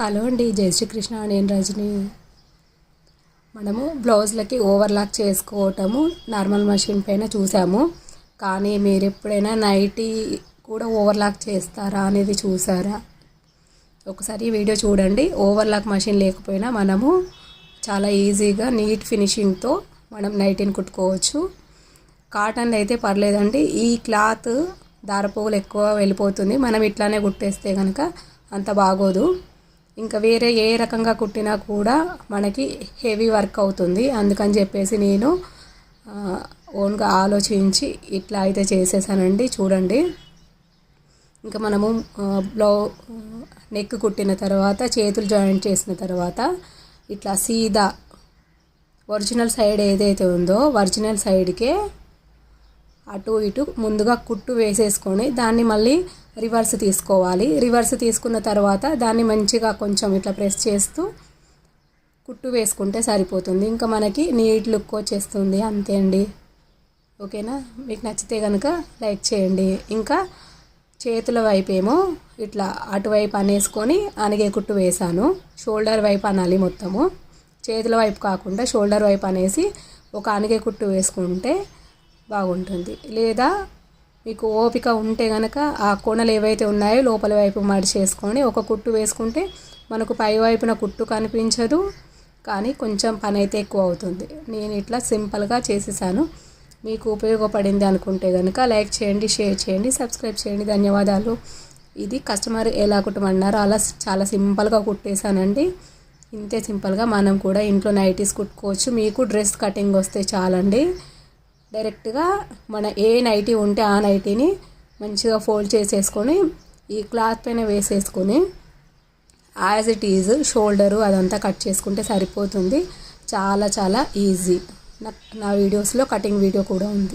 Hello అండి జై శ్రీకృష్ణ. నేను రజని. మనము బ్లౌజ్లకి ఓవర్లాక్ చేసుకోవటము నార్మల్ మషిన్ పైన చూసాము. కానీ మీరు ఎప్పుడైనా నైటీ కూడా ఓవర్లాక్ చేస్తారా అనేది చూసారా? ఒకసారి ఈ వీడియో చూడండి. ఓవర్లాక్ మషిన్ లేకపోయినా మనము చాలా ఈజీగా నీట్ ఫినిషింగ్తో మనం నైటీని కుట్టుకోవచ్చు. కాటన్ అయితే పర్లేదండి. ఈ క్లాత్ దారపోగులు ఎక్కువ వెళ్ళిపోతుంది. మనం ఇట్లానే కుట్టేస్తే కనుక అంత బాగోదు. ఇంకా వేరే ఏ రకంగా కుట్టినా కూడా మనకి హెవీ వర్క్ అవుతుంది. అందుకని చెప్పేసి నేను ఓన్గా ఆలోచించి ఇట్లా అయితే చేసేసానండి. చూడండి. ఇంకా మనము బ్లౌ నెక్ కుట్టిన తర్వాత చేతులు జాయింట్ చేసిన తర్వాత ఇట్లా సీదా ఒరిజినల్ సైడ్ ఏదైతే ఉందో ఒరిజినల్ సైడ్కే అటు ఇటు ముందుగా కుట్టు వేసేసుకొని దాన్ని మళ్ళీ రివర్స్ తీసుకోవాలి. రివర్స్ తీసుకున్న తర్వాత దాన్ని మంచిగా కొంచెం ఇట్లా ప్రెస్ చేస్తూ కుట్టు వేసుకుంటే సరిపోతుంది. ఇంకా మనకి నీట్ లుక్ వచ్చేస్తుంది. అంతే అండి. ఓకేనా? మీకు నచ్చితే కనుక లైక్ చేయండి. ఇంకా చేతుల వైపు ఏమో ఇట్లా అటువైపు అనేసుకొని అనగే కుట్టు వేశాను. షోల్డర్ వైపు అనాలి మొత్తము. చేతుల వైపు కాకుండా షోల్డర్ వైపు అనేసి ఒక అనగే కుట్టు వేసుకుంటే బాగుంటుంది. లేదా మీకు ఓపిక ఉంటే కనుక ఆ కొనలు ఏవైతే ఉన్నాయో లోపల వైపు మడిచేసుకొని ఒక కుట్టు వేసుకుంటే మనకు పై వైపున కుట్టు కనిపించదు కానీ కొంచెం పని అయితే ఎక్కువ అవుతుంది. నేను ఇట్లా సింపుల్గా చేసేసాను. మీకు ఉపయోగపడింది అనుకుంటే కనుక లైక్ చేయండి షేర్ చేయండి సబ్స్క్రైబ్ చేయండి. ధన్యవాదాలు. ఇది కస్టమర్ ఎలా కుట్టమన్నారో అలా చాలా సింపుల్గా కుట్టేశానండి. ఇంతే సింపుల్గా మనం కూడా ఇంట్లో నైటీస్ కుట్టుకోవచ్చు. మీకు డ్రెస్ కటింగ్ వస్తే చాలండి. డైరెక్ట్గా మన ఏ నైటీ ఉంటే ఆ నైటీని మంచిగా ఫోల్డ్ చేసేసుకొని ఈ క్లాత్ పైన వేసేసుకొని యాజ్ ఇట్ ఈజ్ షోల్డరు అదంతా కట్ చేసుకుంటే సరిపోతుంది. చాలా చాలా ఈజీ. నా వీడియోస్లో కటింగ్ వీడియో కూడా ఉంది.